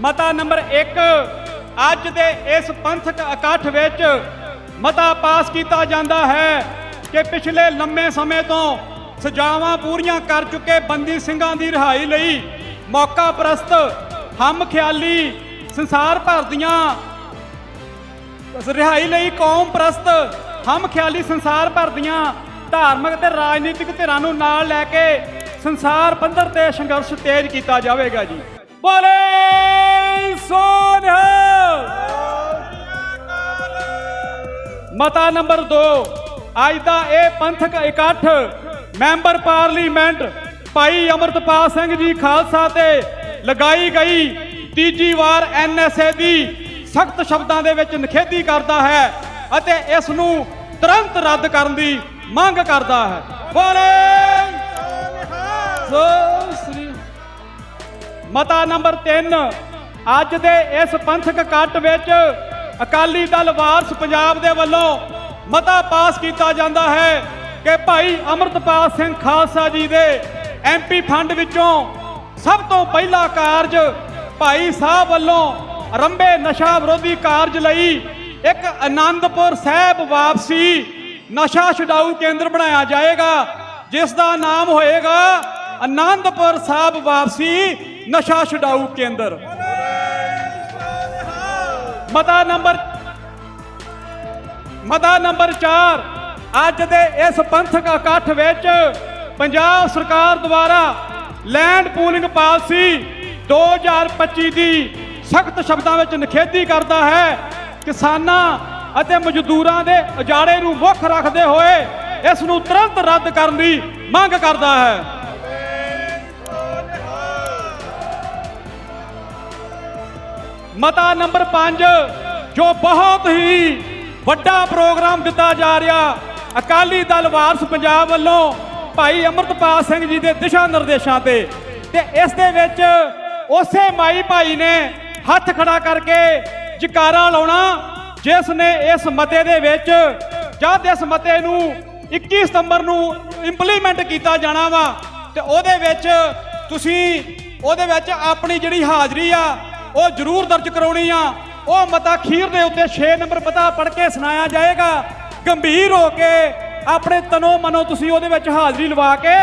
ਮਤਾ ਨੰਬਰ 1 ਅੱਜ ਦੇ ਇਸ ਪੰਥਕ ਇਕੱਠ ਵਿੱਚ ਮਤਾ ਪਾਸ ਕੀਤਾ ਜਾਂਦਾ ਹੈ ਕਿ ਪਿਛਲੇ ਲੰਮੇ ਸਮੇਂ ਤੋਂ ਸਜ਼ਾਵਾਂ ਪੂਰੀਆਂ ਕਰ ਚੁੱਕੇ ਬੰਦੀ ਸਿੰਘਾਂ ਦੀ ਰਿਹਾਈ ਲਈ ਮੌਕਾ ਪ੍ਰਸਤ ਹਮ ਖਿਆਲੀ ਸੰਸਾਰ ਭਰ ਦੀਆਂ ਰਿਹਾਈ ਲਈ ਕੌਮ ਪ੍ਰਸਤ ਹਮ ਖਿਆਲੀ ਸੰਸਾਰ ਭਰ ਦੀਆਂ ਧਾਰਮਿਕ ਤੇ ਰਾਜਨੀਤਿਕ ਧਿਰਾਂ ਨੂੰ ਨਾਲ ਲੈ ਕੇ ਸੰਸਾਰ ਪੱਧਰ ਤੇ ਸੰਘਰਸ਼ ਤੇਜ਼ ਕੀਤਾ ਜਾਵੇਗਾ ਜੀ। ਬੋਲੇ ਸੋਨਿਹਾ ਮਤਾ ਨੰਬਰ 2 ਅੱਜ ਦਾ ਇਹ ਪੰਥਕ ਇਕੱਠ ਮੈਂਬਰ ਪਾਰਲੀਮੈਂਟ ਭਾਈ ਅਮਰਤਪਾਲ ਸਿੰਘ ਜੀ ਖਾਲਸਾ ਤੇ ਲਗਾਈ ਗਈ ਤੀਜੀ ਵਾਰ ਐਨਐਸਏ ਦੀ ਸਖਤ ਸ਼ਬਦਾਂ ਦੇ ਵਿੱਚ ਨਿਖੇਧੀ ਕਰਦਾ ਹੈ ਅਤੇ ਇਸ ਨੂੰ ਤੁਰੰਤ ਰੱਦ ਕਰਨ ਦੀ ਮੰਗ ਕਰਦਾ ਹੈ। ਬੋਲੇ ਸੋ ਸ੍ਰੀ ਮਤਾ ਨੰਬਰ 3 ਅੱਜ ਦੇ ਇਸ ਪੰਥਕ ਕੱਟ ਵਿੱਚ ਅਕਾਲੀ ਦਲ ਵਾਰਸ ਪੰਜਾਬ ਦੇ ਵੱਲੋਂ ਮਤਾ ਪਾਸ ਕੀਤਾ ਜਾਂਦਾ ਹੈ ਕਿ ਭਾਈ ਅਮਰਤਪਾਲ ਸਿੰਘ ਖਾਲਸਾ ਜੀ ਦੇ ਐਮਪੀ ਫੰਡ ਵਿੱਚੋਂ ਸਭ ਤੋਂ ਪਹਿਲਾ ਕਾਰਜ ਭਾਈ ਸਾਹਿਬ ਵੱਲੋਂ ਆਰੰਭੇ ਨਸ਼ਾ ਵਿਰੋਧੀ ਕਾਰਜ ਲਈ ਇੱਕ ਆਨੰਦਪੁਰ ਸਾਹਿਬ ਵਾਪਸੀ ਨਸ਼ਾ ਛਡਾਊ ਕੇਂਦਰ ਬਣਾਇਆ ਜਾਏਗਾ, ਜਿਸ ਦਾ ਨਾਮ ਹੋਏਗਾ ਆਨੰਦਪੁਰ ਸਾਹਿਬ ਵਾਪਸੀ ਨਸ਼ਾ ਛਡਾਊ ਕੇਂਦਰ। ਮਤਾ ਨੰਬਰ ਮਤਾ ਨੰਬਰ 4 ਅੱਜ ਦੇ ਇਸ ਪੰਥਕ ਇਕੱਠ ਵਿੱਚ ਪੰਜਾਬ ਸਰਕਾਰ ਦੁਆਰਾ ਲੈਂਡ ਪੂਲਿੰਗ ਪਾਲਿਸੀ 2025 ਦੀ ਸਖਤ ਸ਼ਬਦਾਂ ਵਿੱਚ ਨਿਖੇਧੀ ਕਰਦਾ ਹੈ। ਕਿਸਾਨਾਂ ਅਤੇ ਮਜ਼ਦੂਰਾਂ ਦੇ ਉਜਾੜੇ ਨੂੰ ਮੁੱਖ ਰੱਖਦੇ ਹੋਏ ਇਸ ਨੂੰ ਤੁਰੰਤ ਰੱਦ ਕਰਨ ਦੀ ਮੰਗ ਕਰਦਾ ਹੈ। ਮਤਾ ਨੰਬਰ 5 ਜੋ ਬਹੁਤ ਹੀ ਵੱਡਾ ਪ੍ਰੋਗਰਾਮ ਦਿੱਤਾ ਜਾ ਰਿਹਾ, ਅਕਾਲੀ ਦਲ ਵਾਰਸ ਪੰਜਾਬ ਵੱਲੋਂ ਭਾਈ ਅਮਰਤਪਾਲ ਸਿੰਘ ਜੀ ਦੇ ਦਿਸ਼ਾ ਨਿਰਦੇਸ਼ਾਂ ਤੇ। ਤੇ ਇਸ ਦੇ ਵਿੱਚ ਉਸੇ ਮਾਈ ਭਾਈ ਨੇ ਹੱਥ ਖੜਾ ਕਰਕੇ ਜਕਾਰਾ ਲਾਉਣਾ, ਜਿਸ ਨੇ ਇਸ ਮਤੇ ਦੇ ਵਿੱਚ, ਜਦ ਇਸ ਮਤੇ ਨੂੰ 21 ਸਤੰਬਰ ਨੂੰ ਇੰਪਲੀਮੈਂਟ ਕੀਤਾ ਜਾਣਾ ਵਾ, ਤੇ ਉਹਦੇ ਵਿੱਚ ਤੁਸੀਂ, ਉਹਦੇ ਵਿੱਚ ਆਪਣੀ ਜਿਹੜੀ ਹਾਜ਼ਰੀ ਆ ਉਹ ਜ਼ਰੂਰ ਦਰਜ ਕਰਾਉਣੀ ਆ। ਉਹ ਮਤਾ ਖੀਰ ਦੇ ਉੱਤੇ 6 ਨੰਬਰ ਪਤਾ ਪੜ ਕੇ ਸੁਣਾਇਆ ਜਾਏਗਾ। ਗੰਭੀਰ ਹੋ ਕੇ ਆਪਣੇ ਤਨੋ ਮਨੋ ਤੁਸੀਂ ਉਹਦੇ ਵਿੱਚ ਹਾਜ਼ਰੀ ਲਵਾ ਕੇ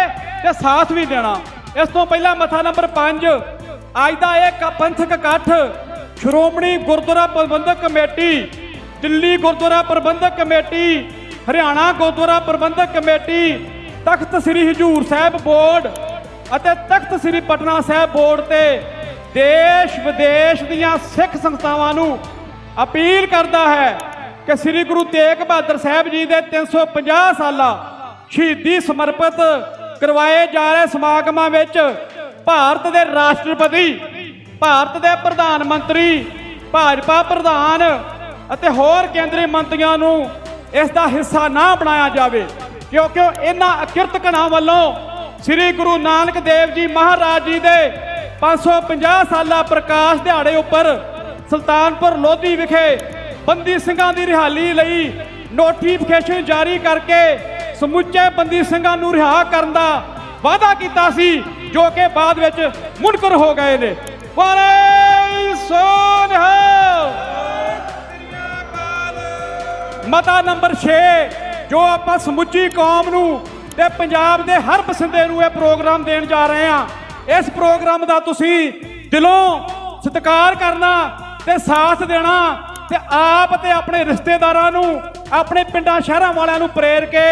ਤੇ ਸਾਥ ਵੀ ਦੇਣਾ। ਇਸ ਤੋਂ ਪਹਿਲਾਂ ਮਤਾ ਨੰਬਰ 5 ਅੱਜ ਦਾ ਇਹ ਪੰਥਕ ਇਕੱਠ, Shiromani Gurdwara Parbandhak committee, Delhi Gurdwara Parbandhak committee, Haryana Gurdwara Parbandhak committee, Takht Sri Hazur Sahib board ਅਤੇ ਤਖਤ ਸ੍ਰੀ ਪਟਨਾ ਸਾਹਿਬ ਬੋਰਡ ਤੇ ਦੇਸ਼ ਵਿਦੇਸ਼ ਦੀਆਂ ਸਿੱਖ ਸੰਸਥਾਵਾਂ ਨੂੰ ਅਪੀਲ ਕਰਦਾ ਹੈ ਕਿ ਸ੍ਰੀ ਗੁਰੂ ਤੇਗ ਬਹਾਦਰ ਸਾਹਿਬ ਜੀ ਦੇ 350 ਸਾਲਾ ਸ਼ਹੀਦੀ ਸਮਰਪਿਤ ਕਰਵਾਏ ਜਾ ਰਹੇ ਸਮਾਗਮਾਂ ਵਿੱਚ ਭਾਰਤ ਦੇ ਰਾਸ਼ਟਰਪਤੀ, ਭਾਰਤ ਦੇ ਪ੍ਰਧਾਨ ਮੰਤਰੀ, ਭਾਜਪਾ ਪ੍ਰਧਾਨ ਅਤੇ ਹੋਰ ਕੇਂਦਰੀ ਮੰਤਰੀਆਂ ਨੂੰ ਇਸ ਦਾ ਹਿੱਸਾ ਨਾ ਬਣਾਇਆ ਜਾਵੇ। ਕਿਉਂਕਿ ਇਹਨਾਂ ਅਕਿਰਤਕਣਾਂ ਵੱਲੋਂ ਸ੍ਰੀ ਗੁਰੂ ਨਾਨਕ ਦੇਵ ਜੀ ਮਹਾਰਾਜ ਜੀ ਦੇ 550 ਸਾਲਾ ਪ੍ਰਕਾਸ਼ ਦਿਹਾੜੇ ਉੱਪਰ ਸੁਲਤਾਨਪੁਰ ਲੋਧੀ ਵਿਖੇ ਬੰਦੀ ਸਿੰਘਾਂ ਦੀ ਰਿਹਾਈ ਲਈ ਨੋਟੀਫਿਕੇਸ਼ਨ ਜਾਰੀ ਕਰਕੇ ਸਮੁੱਚੇ ਬੰਦੀ ਸਿੰਘਾਂ ਨੂੰ ਰਿਹਾ ਕਰਨ ਦਾ ਵਾਅਦਾ ਕੀਤਾ ਸੀ, ਜੋ ਕਿ ਬਾਅਦ ਵਿੱਚ ਮੁਨਕਰ ਹੋ ਗਏ ਨੇ। ਵਾਲੇ ਸੋਨਿਹਾ ਮਤਾ ਨੰਬਰ 6 ਜੋ ਆਪਾਂ ਸਮੁੱਚੀ ਕੌਮ ਨੂੰ ਤੇ ਪੰਜਾਬ ਦੇ ਹਰ ਬਸਿੰਦੇ ਨੂੰ ਇਹ ਪ੍ਰੋਗਰਾਮ ਦੇਣ ਜਾ ਰਹੇ ਹਾਂ। ਇਸ ਪ੍ਰੋਗਰਾਮ ਦਾ ਤੁਸੀਂ ਦਿਲੋਂ ਸਤਿਕਾਰ ਕਰਨਾ ਤੇ ਸਾਥ ਦੇਣਾ ਤੇ ਆਪ ਤੇ ਆਪਣੇ ਰਿਸ਼ਤੇਦਾਰਾਂ ਨੂੰ, ਆਪਣੇ ਪਿੰਡਾਂ, ਸ਼ਹਿਰਾਂ ਵਾਲਿਆਂ ਨੂੰ ਪ੍ਰੇਰ ਕੇ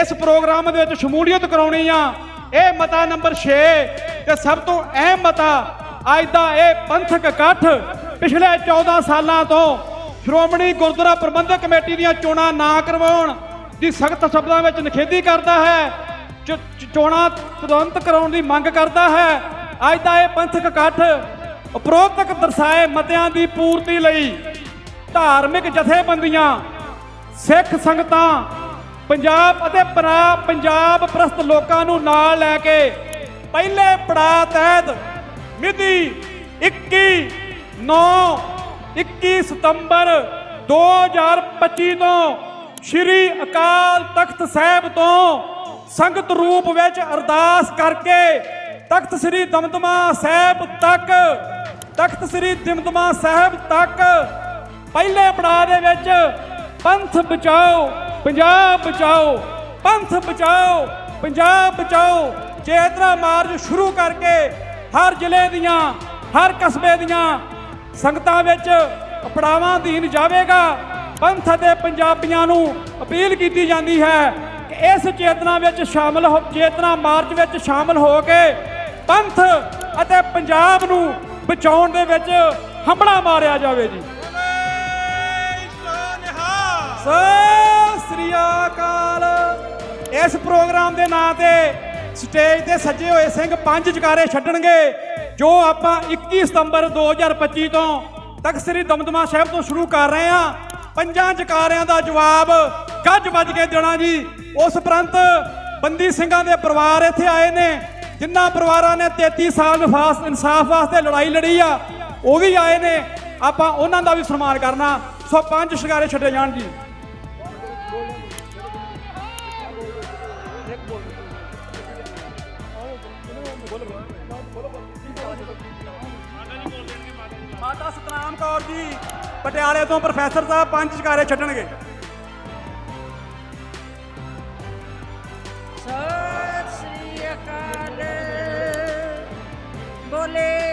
ਇਸ ਪ੍ਰੋਗਰਾਮ ਦੇ ਵਿੱਚ ਸ਼ਮੂਲੀਅਤ ਕਰਾਉਣੀ ਆ। ਇਹ ਮਤਾ ਨੰਬਰ 6 ਤੇ ਸਭ ਤੋਂ ਅਹਿਮ ਮਤਾ ਅੱਜ ਦਾ ਇਹ ਪੰਥਕ ਇਕੱਠ ਪਿਛਲੇ 14 ਸਾਲਾਂ ਤੋਂ ਸ਼੍ਰੋਮਣੀ ਗੁਰਦੁਆਰਾ ਪ੍ਰਬੰਧਕ ਕਮੇਟੀ ਦੀਆਂ ਚੋਣਾਂ ਨਾ ਕਰਵਾਉਣ ਦੀ ਸਖਤ ਸ਼ਬਦਾਂ ਵਿੱਚ ਨਿਖੇਧੀ ਕਰਦਾ ਹੈ। ਚੋਣਾਂ ਤੁਰੰਤ ਕਰਾਉਣ ਦੀ ਮੰਗ ਕਰਦਾ ਹੈ। ਅੱਜ ਦਾ ਇਹ ਪੰਥਕ ਇਕੱਠ ਉਪਰੋਕਤ ਦਰਸਾਏ ਮਤਿਆਂ ਦੀ ਪੂਰਤੀ ਲਈ ਧਾਰਮਿਕ ਜਥੇਬੰਦੀਆਂ, ਸਿੱਖ ਸੰਗਤਾਂ, ਪੰਜਾਬ ਅਤੇ ਪੰਜਾਬ ਪ੍ਰਸਤ ਲੋਕਾਂ ਨੂੰ ਨਾਲ ਲੈ ਕੇ ਪਹਿਲੇ ਪੜਾਅ ਤਹਿਤ ਮਿਤੀ 21 9 21 ਸਤੰਬਰ 2025 ਤੋਂ ਸ਼੍ਰੀ ਅਕਾਲ ਤਖਤ ਸਾਹਿਬ ਤੋਂ ਸੰਗਤ ਰੂਪ ਵਿੱਚ ਅਰਦਾਸ ਕਰਕੇ ਤਖਤ ਸ੍ਰੀ ਦਮਦਮਾ ਸਾਹਿਬ ਤੱਕ, ਤਖਤ ਸ੍ਰੀ ਦਮਦਮਾ ਸਾਹਿਬ ਤੱਕ ਪਹਿਲੇ ਪੜਾਅ ਦੇ ਵਿੱਚ ਪੰਥ ਬਚਾਓ, ਪੰਜਾਬ ਬਚਾਓ, ਪੰਥ ਬਚਾਓ, ਪੰਜਾਬ ਬਚਾਓ। ਚੇਤਨਾ ਮਾਰਚ ਸ਼ੁਰੂ ਕਰਕੇ ਹਰ ਜ਼ਿਲ੍ਹੇ ਦੀਆਂ, ਹਰ ਕਸਬੇ ਦੀਆਂ ਸੰਗਤਾਂ ਵਿੱਚ ਪੜਾਵਾਂ ਅਧੀਨ ਜਾਵੇਗਾ, ਪੰਥ ਅਤੇ ਪੰਜਾਬੀਆਂ ਨੂੰ ਅਪੀਲ ਕੀਤੀ ਜਾਂਦੀ ਹੈ। ਇਸ ਚੇਤਨਾ ਵਿੱਚ ਸ਼ਾਮਲ ਹੋ ਚੇਤਨਾ ਮਾਰਚ ਵਿੱਚ ਸ਼ਾਮਲ ਹੋ ਕੇ ਪੰਥ ਅਤੇ ਪੰਜਾਬ ਨੂੰ ਬਚਾਉਣ ਦੇ ਵਿੱਚ ਹੰਬੜਾ ਮਾਰਿਆ ਜਾਵੇ ਜੀ। ਸਤਿ ਸ੍ਰੀ ਅਕਾਲ। ਇਸ ਪ੍ਰੋਗਰਾਮ ਦੇ ਨਾਂ ਤੇ ਸਟੇਜ ਤੇ ਸੱਜੇ ਹੋਏ ਸਿੰਘ ਪੰਜ ਜਕਾਰੇ ਛੱਡਣਗੇ, ਜੋ ਆਪਾਂ 21 ਸਤੰਬਰ 2025 ਤੋਂ ਤਖਤ ਸ੍ਰੀ ਦਮਦਮਾ ਸਾਹਿਬ ਤੋਂ ਸ਼ੁਰੂ ਕਰ ਰਹੇ ਹਾਂ। ਪੰਜਾਂ ਜਕਾਰਿਆਂ ਦਾ ਜਵਾਬ ਗੱਜ ਵੱਜ ਕੇ ਦੇਣਾ ਜੀ। ਉਸ ਪ੍ਰੰਤ ਬੰਦੀ ਸਿੰਘਾਂ ਦੇ ਪਰਿਵਾਰ ਇੱਥੇ ਆਏ ਨੇ, ਜਿਨ੍ਹਾਂ ਪਰਿਵਾਰਾਂ ਨੇ 33 ਸਾਲ ਨਿਫਾਸ ਇਨਸਾਫ ਵਾਸਤੇ ਲੜਾਈ ਲੜੀ ਆ, ਉਹ ਵੀ ਆਏ ਨੇ। ਆਪਾਂ ਉਹਨਾਂ ਦਾ ਵੀ ਸਨਮਾਨ ਕਰਨਾ। ਸੋ ਪੰਜ ਸ਼ਿਕਾਰੇ ਛੱਡੇ ਜਾਣ ਜੀ। ਮਾਤਾ ਸਤਨਾਮ ਕੌਰ ਜੀ, ਪਟਿਆਲੇ ਤੋਂ ਪ੍ਰੋਫੈਸਰ ਸਾਹਿਬ ਪੰਜ ਸ਼ਿਕਾਰੇ ਛੱਡਣਗੇ। ਸਤਿ ਸ੍ਰੀ ਅਕਾਲ ਬੋਲੇ